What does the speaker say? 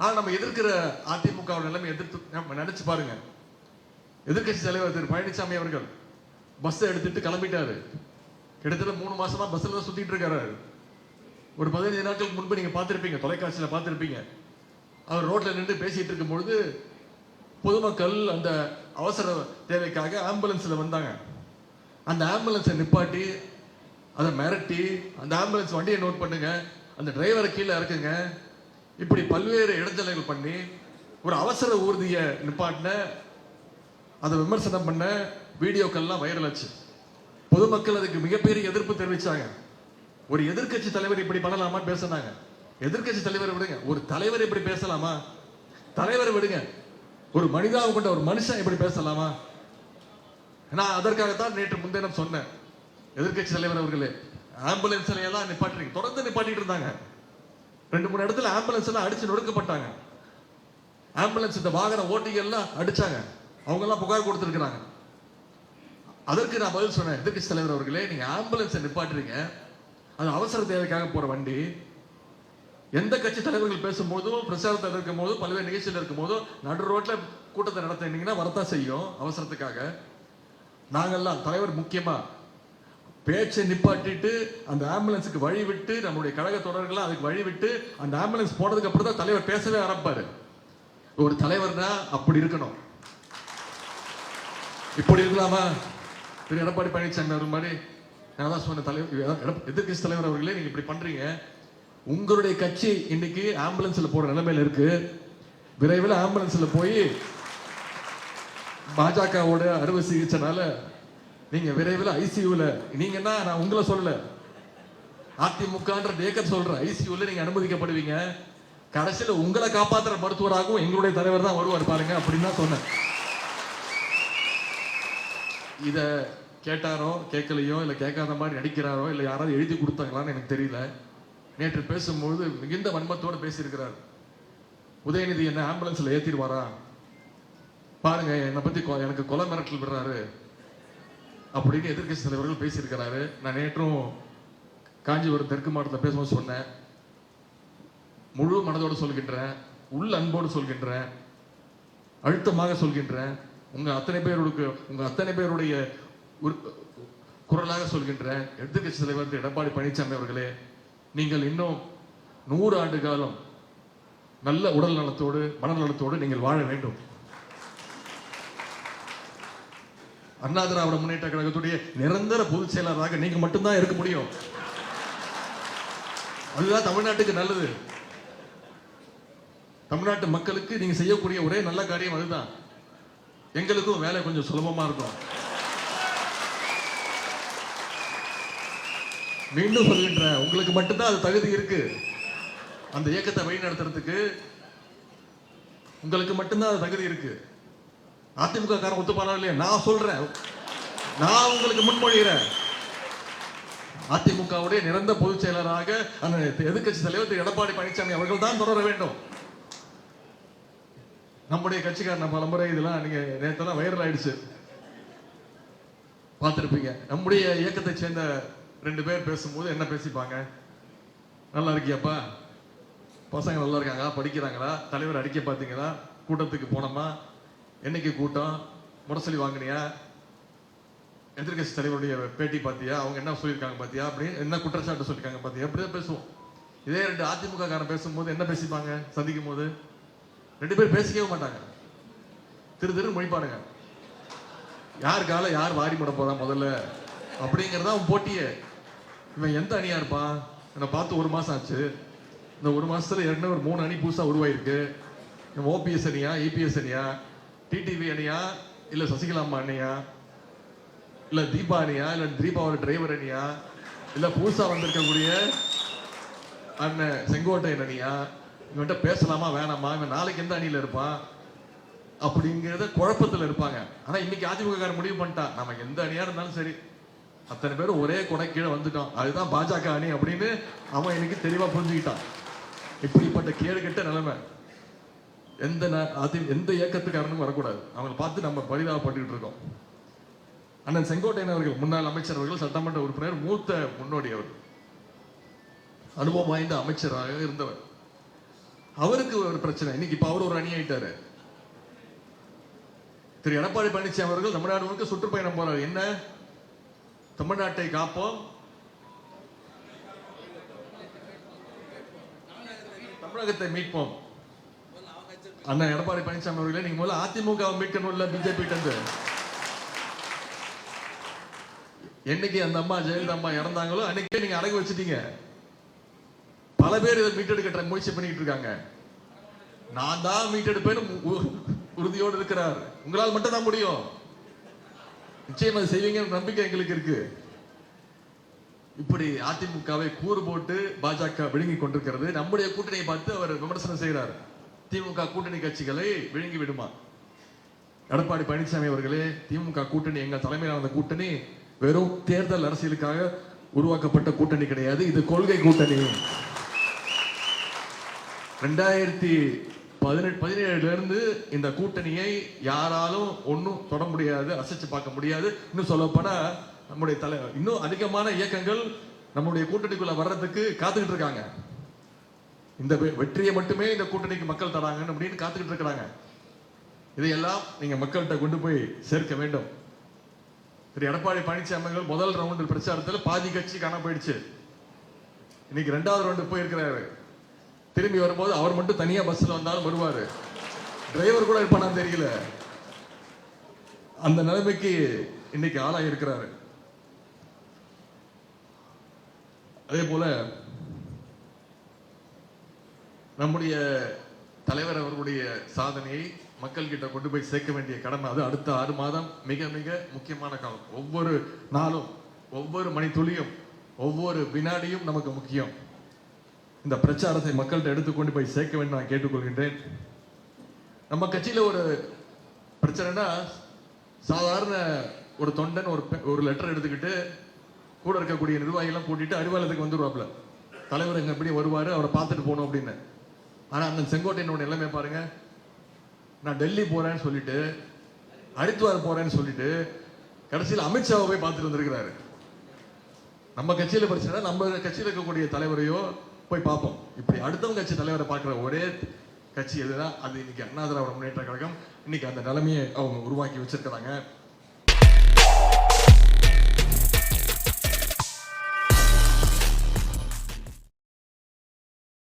ஆனால் நம்ம எதிர்க்கிற அதிமுக நிலைமை எதிர்த்து நம்ம நினைச்சு பாருங்க. எதிர்க்கட்சி தலைவர் திரு பழனிசாமி அவர்கள் பஸ்ஸை எடுத்துட்டு கிளம்பிட்டாரு. கிட்டத்தட்ட மூணு மாசமா பஸ்ல தான் சுத்திட்டு இருக்காரு. ஒரு பதினைஞ்சு நாட்களுக்கு முன்பு நீங்க பார்த்துருப்பீங்க தொலைக்காட்சியில் பார்த்துருப்பீங்க. அவர் ரோட்ல நின்று பேசிட்டு இருக்கும் பொழுது பொதுமக்கள் அந்த அவசர தேவைக்காக ஆம்புலன்ஸ்ல வந்தாங்க. அந்த ஆம்புலன்ஸை நிப்பாட்டி அதை மிரட்டி அந்த ஆம்புலன்ஸ் வண்டியை நோட் பண்ணுங்க அந்த டிரைவரை கீழே இறக்குங்க இப்படி பல்வேறு இடைஞ்சல்கள் பண்ணி ஒரு அவசர ஊர்தியை நிப்பாட்டின அதை விமர்சனம் பண்ண வீடியோக்கள்லாம் வைரல் ஆச்சு. பொதுமக்கள் அதுக்கு மிகப்பெரிய எதிர்ப்பு தெரிவிச்சாங்க. ஒரு எதிர்க்கட்சி தலைவர் இப்படி பண்ணலாமா பேசினாங்க. எதிர்க்கட்சி தலைவர் விடுங்க. ஒரு தலைவர் இப்படி பேசலாமா? தலைவர் விடுங்க. ஒரு மனிதாவை கொண்ட ஒரு மனுஷன் இப்படி பேசலாமா? நான் அதற்காகத்தான் நேற்று முன்தினம் சொன்னேன். எதிர்க்கட்சி தலைவர் அவர்களே ஆம்புலன்ஸ்ல எல்லாம் நிப்பாட்டுறீங்க. தொடர்ந்து நிப்பாட்டிட்டு இருந்தாங்க. ரெண்டு மூணு இடத்துல ஆம்புலன்ஸ் எல்லாம் அடிச்சு நொடுக்கப்பட்டாங்க ஆம்புலன்ஸ் இந்த வாகன ஓட்டிகள் எல்லாம் அடிச்சாங்க. அவங்க எல்லாம் புகார் கொடுத்துருக்குறாங்க. அதற்கு நான் பதில் சொன்னேன். எதிர்கட்சி தலைவர் அவர்களே நீங்க ஆம்புலன்ஸை நிப்பாட்டுறீங்க. அது அவசர தேவைக்காக போற வண்டி. எந்த கட்சி தலைவர்கள் பேசும்போதும் பிரச்சாரத்தில் இருக்கும் போதும் பல்வேறு நிகழ்ச்சியில் இருக்கும் போதும் நடு ரோட்ல கூட்டத்தை நடத்தினீங்கன்னா வரத்தான் செய்யும் அவசரத்துக்காக. நாங்கள்லாம் தலைவர் முக்கியமா பேச்சை நிப்பாட்டிட்டு அந்த ஆம்புலன்ஸுக்கு வழி விட்டு நம்முடைய கழக தொடர்கள்லாம் அதுக்கு வழி விட்டு அந்த ஆம்புலன்ஸ் போனதுக்கு அப்புறம் தான் தலைவர் பேசவே ஆரம்பிப்பாரு. ஒரு தலைவர்னா அப்படி இருக்கணும். இப்படி இருக்கலாமா? திரு எடப்பாடி பழனிசாமி அவர் மாதிரி நான் தான் சொன்ன தலைவர் எதிர்கட்சி தலைவர் அவர்களே நீங்க இப்படி பண்றீங்க. உங்களுடைய கட்சி இன்னைக்கு ஆம்புலன்ஸ்ல போற நிலைமையில இருக்கு. விரைவில் ஆம்புலன்ஸ்ல போய் பாஜகவோட அறுவை சிகிச்சைனால நீங்க விரைவில் ஐசியூல தான் நான் உங்களை சொல்லல. அதிமுகன்ற இயக்கம் சொல்ற ஐசியூல நீங்க அனுமதிக்கப்படுவீங்க. கடைசியில உங்களை காப்பாத்துற மருத்துவராகவும் எங்களுடைய தலைவர் தான் வருவார் பாருங்க அப்படின்னு தான் சொன்னேன். இத கேட்டாரோ கேட்கலையோ இல்லை கேட்காத மாதிரி நடிக்கிறாரோ இல்லை யாராவது எழுதி கொடுத்தாங்களான்னு எனக்கு தெரியல. நேற்று பேசும்போது மிகுந்த வன்மத்தோடு பேசியிருக்கிறார். உதயநிதி என்ன ஆம்புலன்ஸில் ஏற்றிடுவாரா பாருங்க என்னை பற்றி கொ- எனக்கு கொலை மிரட்டல் விடுறாரு. அப்படின்னு எதிர்கட்சி தலைவர்கள் பேசியிருக்கிறாரு. நான் நேற்றும் காஞ்சிபுரம் தெற்கு மாவட்டத்தில் பேசும்போது சொன்னேன். முழு மனதோடு சொல்கின்றேன். உள் அன்போடு சொல்கின்றேன். அழுத்தமாக சொல்கின்றேன். உங்கள் அத்தனை பேருக்கு உங்கள் அத்தனை பேருடைய உரு- குரலாக சொல்கின்றேன். எதிர்க்கட்சி தலைவர் திரு. எடப்பாடி பழனிசாமி அவர்களே நீங்கள் இன்னும் நூறு ஆண்டு காலம் நல்ல உடல் நலத்தோடு மனநலத்தோடு நீங்கள் வாழ வேண்டும். அண்ணா திராவிட முன்னேற்ற கழகத்துடைய நிரந்தர பொதுச் செயலாளராக நீங்க மட்டும்தான் இருக்க முடியும். அதுதான் தமிழ்நாட்டுக்கு நல்லது. தமிழ்நாட்டு மக்களுக்கு நீங்க செய்யக்கூடிய ஒரே நல்ல காரியம் அதுதான். எங்களுக்கும் வேலை கொஞ்சம் சுலபமா இருக்கும். மீண்டும் சொல்கின்றேன் உங்களுக்கு மட்டும்தான் அது தகுதி இருக்கு. அந்த இயக்கத்தை வழிநடத்துறதுக்கு உங்களுக்கு மட்டும்தான் அது தகுதி இருக்கு. அதிமுக காரன் ஒத்து இல்லையா? நான் சொல்றேன். நான் உங்களுக்கு முன்மொழிகிறேன். அதிமுகவுடைய நிரந்தர பொதுச் செயலராக அந்த எதிர்கட்சி தலைவர் திரு எடப்பாடி பழனிசாமி அவர்கள் தான் தொடர வேண்டும். நம்முடைய கட்சிக்காரன் பல முறை இதெல்லாம் நீங்க நேத்தெல்லாம் வைரல் ஆயிடுச்சு. பார்த்துருப்பீங்க. நம்முடைய இயக்கத்தை சேர்ந்த ரெண்டு பேர் பேசும்போது என்ன பேசிப்பாங்க? நல்லா இருக்கியாப்பா? பசங்க நல்லா இருக்காங்களா? படிக்கிறாங்களா? தலைவர் அடிக்க பார்த்தீங்களா? கூட்டத்துக்கு போனோமா? என்னைக்கு கூட்டம்? முரசொலி வாங்கினியா? எதிர்கட்சி தலைவருடைய பேட்டி பார்த்தியா அவங்க என்ன சொல்லியிருக்காங்க பார்த்தியா அப்படி என்ன குற்றச்சாட்டு சொல்லியிருக்காங்க பார்த்தியா அப்படிதான் பேசுவோம். இதே ரெண்டு அதிமுக காரன் பேசும்போது என்ன பேசிப்பாங்க? சந்திக்கும் போது ரெண்டு பேரும் பேசிக்கவே மாட்டாங்க. திரு திரு மொழிப்பானுங்க. யார் கால யார் வாரி முட போதான் முதல்ல? அப்படிங்கிறதா அவன் போட்டியே. இவன் எந்த அணியா இருப்பான்? என்னை பார்த்து ஒரு மாசம் ஆச்சு. இந்த ஒரு மாசத்துல ஏற்கனவே ஒரு மூணு அணி புதுசா உருவாயிருக்கு. ஓபிஎஸ் அணியா இபிஎஸ் அணியா? டிடிவி அணியா? இல்ல சசிகலா அம்மா அணியா? இல்ல தீபா அணியா? இல்ல தீபாவோட டிரைவர் அணியா? இல்ல புதுசா வந்திருக்கக்கூடிய அண்ணன் செங்கோட்டையன் அணியா? இவன்கிட்ட பேசலாமா வேணாமா? இவன் நாளைக்கு எந்த அணியில இருப்பான்? அப்படிங்கிறத குழப்பத்துல இருப்பாங்க. ஆனா இன்னைக்கு அதிமுக காரன் முடிவு பண்ணிட்டான். நமக்கு எந்த அணியா இருந்தாலும் சரி. அத்தனை பேரும் ஒரே கொடை கீழே வந்துட்டோம் அதுதான் பாஜக அணி அப்படின்னு அவன் இன்னைக்கு தெளிவா புரிஞ்சுக்கிட்டான். இப்படிப்பட்ட கேடுகட்ட நிலைமை. எந்த ந- அதி எந்த இயக்கத்துக்காரனும் வரக்கூடாது. அவங்களை பார்த்து நம்ம பரிதாபப்பட்டுக்கிட்டு இருக்கோம். அண்ணன் செங்கோட்டையன் அவர்கள் முன்னாள் அமைச்சர் அவர்கள் சட்டமன்ற உறுப்பினர் மூத்த முன்னோடி அவர் அனுபவம் வாய்ந்த அமைச்சராக இருந்தவர். அவருக்கு ஒரு பிரச்சனை. இன்னைக்கு இப்ப அவர் ஒரு அணி ஆயிட்டாரு. திரு. எடப்பாடி பழனிசாமி அவர்கள் தமிழ்நாடு முழுக்க சுற்றுப்பயணம் போறார். என்ன? தமிழ்நாட்டை காப்போம். தமிழகத்தை மீட்போம். அண்ணன் எடப்பாடி பழனிசாமி அவர்களே நீங்க முதல்ல அதிமுக மீட்கணும் இல்ல பிஜேபி என்னைக்கு அந்த அம்மா ஜெயலலிதா அம்மா இறந்தாங்களோ அன்னைக்கே நீங்க அடகு வச்சிட்டீங்க. பல பேர் இதை மீட்டெடுக்க முயற்சி பண்ணிட்டு இருக்காங்க. நான் தான் மீட்டெடுப்பேன்னு உறுதியோடு இருக்கிறார். உங்களால் மட்டும் தான் முடியும். நிச்சயம் அதை செய்வீங்கன்னு நம்பிக்கை எங்களுக்கு இருக்கு. இப்படி அதிமுகவை கூறு போட்டு பாஜக விழுங்கி கொண்டிருக்கிறது. நம்முடைய கூட்டணியை பார்த்து அவர் விமர்சனம் செய்கிறார். திமுக கூட்டணி கட்சிகளை விழுங்கி விடுமா? எடப்பாடி பழனிசாமி அவர்களே திமுக கூட்டணி எங்கள் தலைமையிலான கூட்டணி வெறும் தேர்தல் அரசியலுக்காக உருவாக்கப்பட்ட கூட்டணி கிடையாது. இது கொள்கை கூட்டணி. ரெண்டாயிரத்தி பதினெட்டு பதினேழுல இருந்து இந்த கூட்டணியை யாராலும் ஒன்றும் தொட முடியாது அசைச்சு பார்க்க முடியாது. இன்னும் சொல்லப்போனால் நம்முடைய தலை இன்னும் அதிகமான இயக்கங்கள் நம்முடைய கூட்டணிக்குள்ளே வர்றதுக்கு காத்துக்கிட்டு இருக்காங்க. இந்த வெற்றியை மட்டுமே இந்த கூட்டணிக்கு மக்கள் தராங்கன்னு அப்படின்னு காத்துக்கிட்டு இருக்கிறாங்க. இதையெல்லாம் நீங்க மக்கள்கிட்ட கொண்டு போய் சேர்க்க வேண்டும். திரு எடப்பாடி பழனிசாமி அவர்கள் முதல் ரவுண்டில் பிரச்சாரத்தில் பாதி கட்சி காணாம போயிடுச்சு. இன்னைக்கு ரெண்டாவது ரவுண்டு போயிருக்கிறாரு. திரும்பி வரும்போது அவர் மட்டும் தனியா பஸ்ல வந்தாலும் வருவார். டிரைவர் கூட இருப்பானான்னு தெரியல. அந்த நிலைமைக்கு இன்னைக்கு ஆளாக இருக்கிறாரு அதே போல நம்முடைய தலைவர் அவர்களுடைய சாதனையை மக்கள் கிட்ட கொண்டு போய் சேர்க்க வேண்டிய கடமை அது. அடுத்த ஆறு மாதம் மிக மிக முக்கியமான காலம். ஒவ்வொரு நாளும் ஒவ்வொரு மணித்துளியும் ஒவ்வொரு வினாடியும் நமக்கு முக்கியம். இந்த பிரச்சாரத்தை மக்கள்கிட்ட எடுத்து கொண்டு போய் சேர்க்க வேண்டும் நான் கேட்டுக்கொள்கின்றேன். நம்ம கட்சியில ஒரு பிரச்சனைனா சாதாரண ஒரு தொண்டன் ஒரு பெ- ஒரு லெட்டர் எடுத்துக்கிட்டு கூட இருக்கக்கூடிய நிர்வாகிகள்லாம் கூட்டிட்டு அறிவாலயத்துக்கு வந்துருவாப்ல தலைவர் எங்க எப்படி வருவாரு அவரை பார்த்துட்டு போகணும் அப்படின்னு. ஆனால் அந்த செங்கோட்டையனோட நிலைமை பாருங்க. நான் டெல்லி போறேன்னு சொல்லிட்டு ஹரித்வார் போறேன்னு சொல்லிட்டு கடைசியில் அமித்ஷாவை போய் பார்த்துட்டு வந்திருக்கிறாரு. நம்ம கட்சியில் படிச்சா நம்ம கட்சியில் இருக்கக்கூடிய தலைவரையோ போய் பார்ப்போம். இப்படி அடுத்தவங்க கட்சி தலைவரை பார்க்குற ஒரே கட்சி எதுனா அது இன்னைக்கு அண்ணா திராவிட முன்னேற்ற கழகம். இன்னைக்கு அந்த நிலைமையை அவங்க உருவாக்கி வச்சிருக்கிறாங்க.